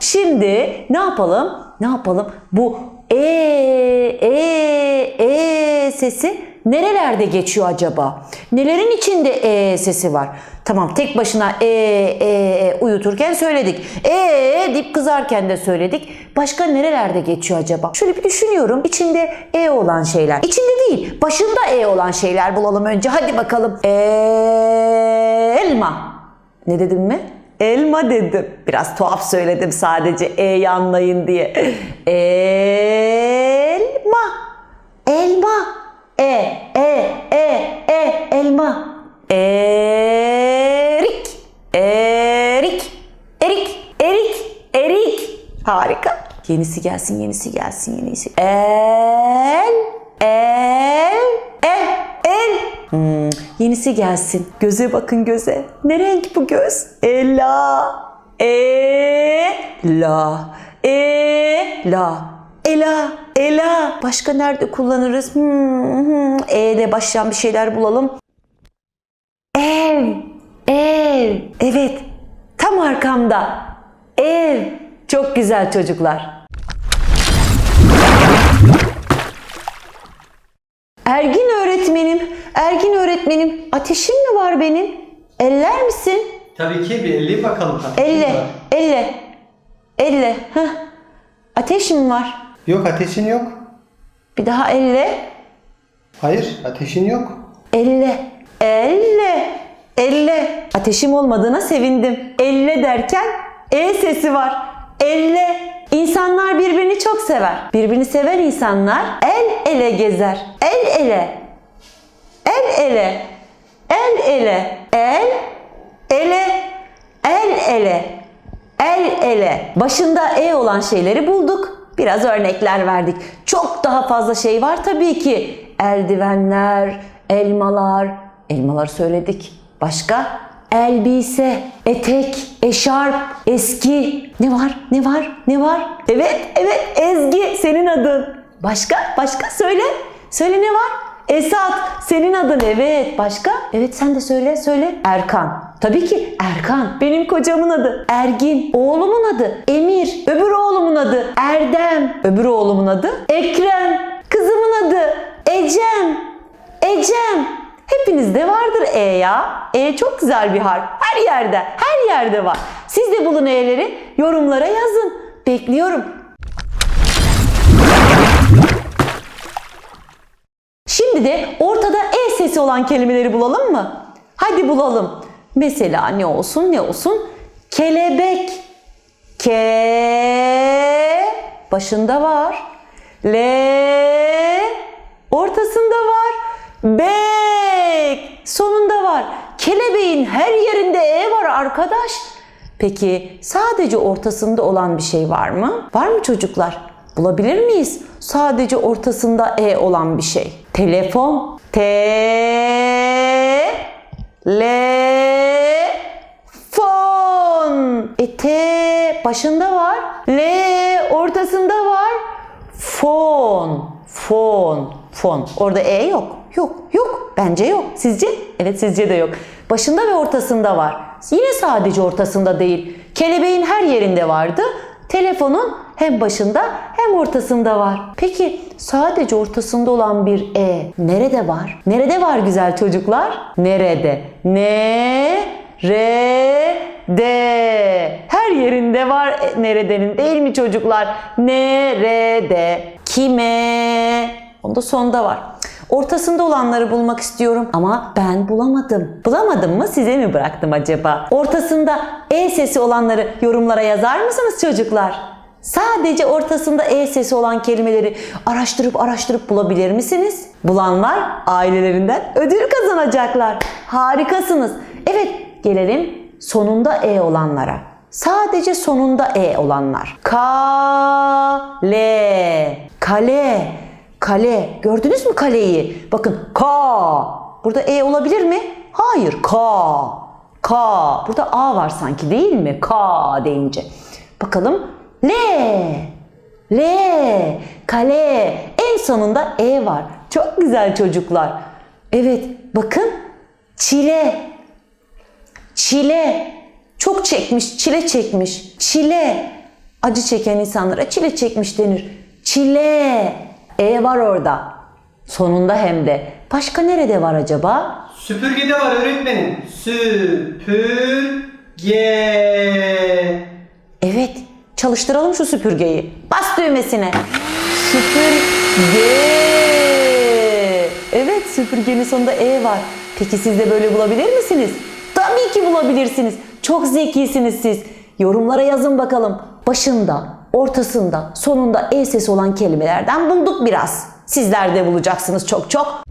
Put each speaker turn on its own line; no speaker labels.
Şimdi ne yapalım? Ne yapalım? Bu e e e sesi nerelerde geçiyor acaba? Nelerin içinde e sesi var? Tamam tek başına e e e uyuturken söyledik. E dip kızarken de söyledik. Başka nerelerde geçiyor acaba? Şöyle bir düşünüyorum. İçinde e olan şeyler. İçinde değil, başında e olan şeyler bulalım önce. Hadi bakalım. Elma. Ne dedim mi? Elma dedim. Biraz tuhaf söyledim sadece E'yi anlayın diye. Elma. Elma. E, e, e, e, elma. Erik. Erik. Erik. Erik. Erik. Harika. Yenisi gelsin, yenisi gelsin, yenisi. El. El. El. Hmm, yenisi gelsin. Göze bakın göze. Ne renk bu göz? Ela. Ela. Ela. Ela. Ela. Başka nerede kullanırız? Hmm, hmm. E'de başlayan bir şeyler bulalım. Ev. Ev. Evet. Tam arkamda. Ev. Çok güzel çocuklar. Ergin öğretmenim, Ergin öğretmenim, ateşim mi var benim? Eller misin?
Tabii ki bir elleyip bakalım.
Elle, elle, elle. Heh. Ateş mi var?
Yok ateşin yok.
Bir daha elle,
Hayır ateşin yok.
elle, elle, elle. Ateşim olmadığına sevindim. Elle derken E sesi var. Elle. İnsanlar birbirini çok sever. Birbirini seven insanlar el ele gezer. El ele. El ele. El ele. El ele. El ele. El ele. Başında e olan şeyleri bulduk. Biraz örnekler verdik. Çok daha fazla şey var tabii ki. Eldivenler, elmalar. Elmalar söyledik. Başka? Elbise, etek, eşarp, eski. Ne var? Ne var? Ne var? Evet, evet Ezgi senin adın. Başka? Başka söyle. Söyle ne var? Esat senin adın evet başka? Evet sen de söyle söyle. Erkan. Tabii ki Erkan. Benim kocamın adı. Ergin. Oğlumun adı. Emir. Öbür oğlumun adı. Erdem. Öbür oğlumun adı. Ekrem. Kızımın adı. Ecem. Ecem. Hepinizde vardır E ya. E çok güzel bir harf. Her yerde, her yerde var. Siz de bulun E'leri yorumlara yazın. Bekliyorum. Şimdi de ortada E sesi olan kelimeleri bulalım mı? Hadi bulalım. Mesela ne olsun ne olsun? Kelebek. Ke başında var. L ortasında var. Bek sonunda var. Kelebeğin her yerinde E var arkadaş. Peki sadece ortasında olan bir şey var mı? Var mı çocuklar? Bulabilir miyiz? Sadece ortasında E olan bir şey. Telefon. T L Fon. E T başında var. L ortasında var. Fon. Fon. Fon. Orada E yok. Yok. Yok. Bence yok. Sizce? Evet sizce de yok. Başında ve ortasında var. Yine sadece ortasında değil. Kelebeğin her yerinde vardı. Telefonun hem başında hem ortasında var. Peki sadece ortasında olan bir E nerede var? Nerede var güzel çocuklar? Nerede? Ne? Re de. Her yerinde var e, neredenin değil mi çocuklar? Nerede? Kime? Onda sonda var. Ortasında olanları bulmak istiyorum ama ben bulamadım. Bulamadım mı size mi bıraktım acaba? Ortasında E sesi olanları yorumlara yazar mısınız çocuklar? Sadece ortasında E sesi olan kelimeleri araştırıp araştırıp bulabilir misiniz? Bulanlar ailelerinden ödül kazanacaklar. Harikasınız. Evet gelelim sonunda E olanlara. Sadece sonunda E olanlar. Kale. Kale. Kale. Gördünüz mü kaleyi? Bakın ka. Burada E olabilir mi? Hayır. Ka. Ka. Burada A var sanki değil mi? Ka deyince. Bakalım. L. L. Kale. En sonunda E var. Çok güzel çocuklar. Evet. Bakın. Çile. Çile. Çok çekmiş. Çile çekmiş. Çile. Acı çeken insanlara çile çekmiş denir. Çile. E var orada. Sonunda hem de. Başka nerede var acaba?
Süpürgede var öğretmenim. Süpürge.
Evet, çalıştıralım şu süpürgeyi. Bas düğmesine. Süpürge. Evet, süpürgenin sonunda E var. Peki siz de böyle bulabilir misiniz? Tabii ki bulabilirsiniz. Çok zekisiniz siz. Yorumlara yazın bakalım. Başında, ortasında, sonunda E sesi olan kelimelerden bulduk biraz. Sizler de bulacaksınız çok çok.